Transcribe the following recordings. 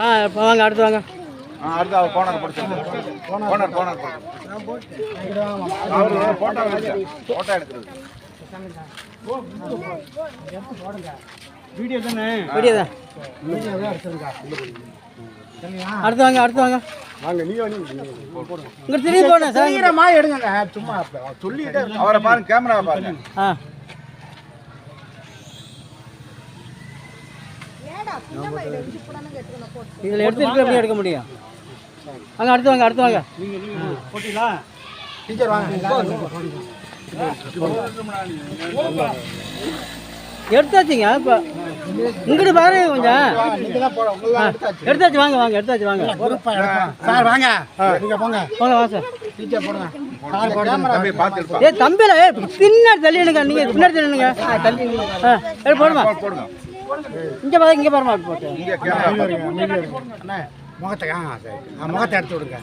ஆ இப்போ வாங்க அடுத்து வாங்க. ஆ அடுத்து அவர் கோனர் படிச்சு கோனர் கோனர் அவர் போட்டோ போட்டோ எடுக்கிறது வீடியோ தானே? வீடியோ தான். வீடியோ தான் எடுத்துருங்க அடுத்து வாங்க அடுத்து வாங்க. வாங்க நீ இங்கே திரும்பி போனேன் சார். சீக்கிரமா எடுங்க சும்மா சொல்லிட்டே அவரை பாருங்க கேமரா பாருங்க. ஆ. இதில் எடுத்துட்டு எப்படி எடுக்க முடியும்? வாங்க அடுத்து வாங்க அடுத்து வாங்க. போட்டீங்களா? டீச்சர் வாங்க. எடுத்தாச்சுங்க இப்போ இங்கிட்டு பாருங்க கொஞ்சம். எடுத்தாச்சு. எடுத்தாச்சு வாங்க வாங்க எடுத்தாச்சு வாங்க. சார் வாங்க. நீங்க போங்க. போங்க வாங்க சார். டீச்சர் போடுங்க. சார் கேமரா தம்பி பார்த்து எடுப்பா ஏ தம்பில ஏ பின்னாடி தள்ளிடுங்க நீங்கள் பின்னாடி தள்ளி ஆ ஏ போடுமா. போடுங்க. இங்கே பாரு இங்கே பாருமா போட்டு. இங்கே கேமரா அண்ணா முகத்தை ஆ சரி. ஆ, முகத்தை எடுத்து விடுங்க.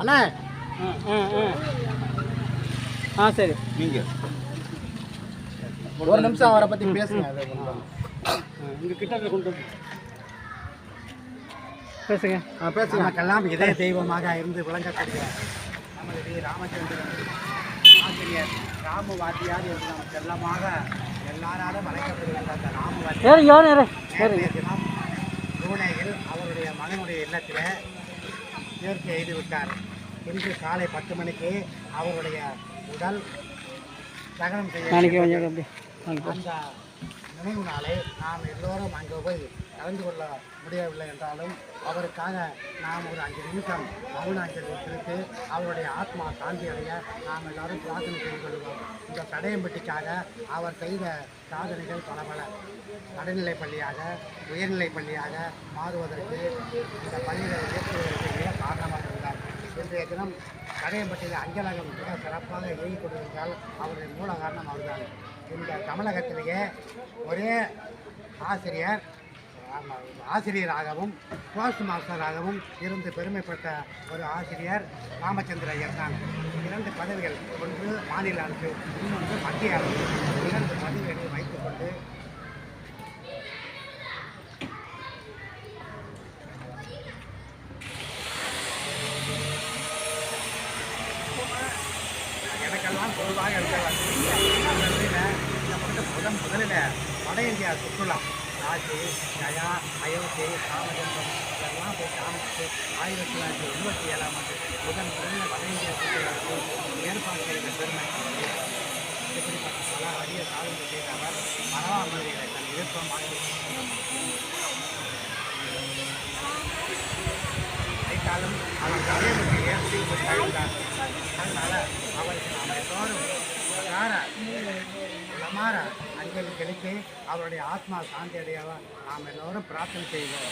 அண்ணா. ஆ ஆ ஆ. ஆ சரி. நீங்க. ஒரு நிமிஷம் அவரை பத்தி பேசுங்க. இங்கே கிட்ட கொண்டு பேசுங்க. ஆ, பேசுங்க. நமக்கெல்லாம் இதய தெய்வமாக இருந்து விளங்கக்கூடிய நமது வி. ராமச்சந்திரன் ஆசிரியர் ராம வாத்தியார் என்று நாம் செல்லமாக எல்லாராலும் அழைக்கப்படுகின்ற அந்த ராம வாத்தியார் சரி யோனே சரி நேற்றைய தினம் பூனேயில் அவருடைய மகனுடைய இல்லத்தில் சேர்க்கை எழுதி விட்டார் இன்று காலை பத்து மணிக்கு அவருடைய உடல் தகனம் செய்ய அந்த நினைவு நாளை நாம் எல்லோரும் அங்கே போய் கலந்து கொள்ள முடியவில்லை என்றாலும் அவருக்காக நாம் ஒரு அஞ்சு நிமிஷம் மௌன அஞ்சலி செலுத்தி அவருடைய ஆத்மா சாந்தி அடைய நாம் எல்லாரும் பிரார்த்தனை செய்து கொள்வோம். இந்த தடையம்பட்டிக்காக அவர் செய்த சாதனைகள் பல பல. நடுநிலை பள்ளியாக உயர்நிலை பள்ளியாக மாறுவதற்கு இந்த பள்ளிகளை உயர்த்துவதற்கு மிக காரணமாக இருந்தார். இன்றைய தினம் கடையம்பட்டியில் அஞ்சலகம் மிக சிறப்பாக இயங்கிக் கொண்டிருந்தால் அவருடைய மூல காரணம் அவர்தான். இந்த தமிழகத்திலேயே ஒரே ஆசிரியர் ஆசிரியராகவும் போஸ்ட் மாஸ்டராகவும் இருந்து பெருமைப்பட்ட ஒரு ஆசிரியர் ராமச்சந்திர ஐயர் தான் இரண்டு பதவிகள் ஒன்று மாநில அரசு இன்னொன்று மத்திய அரசு. இரண்டு பதவிகளை வைத்துக்கொண்டு எனக்கெல்லாம் பொதுவாக இருக்கிறார் இந்த முதன் முதலில் வட இந்தியா சுற்றுலா. காசி கயா அயோத்தி ராமச்சந்திரம் இதெல்லாம் போய் காமிச்சு ஆயிரத்தி தொள்ளாயிரத்தி எண்பத்தி ஏழாம் ஆண்டு முதன் முதலில் வட இந்தியா சுற்றுலாவுக்கு ஏற்பாடு செய்த பெருமை. இப்படிப்பட்ட பல அரிய சாதனை செய்த அவர் மரவாமொழிகளை தன் விருப்பம் விருப்பமாக நினைத்தாலும் அவர் தலைவருக்கு ஏற்றி கொண்டார் அதனால் அவருக்கு நாம் எல்லோரும் அபார அஞ்சலி செலுத்தி அவருடைய ஆத்மா சாந்தி அடையாள நாம் எல்லோரும் பிரார்த்தனை செய்வோம்.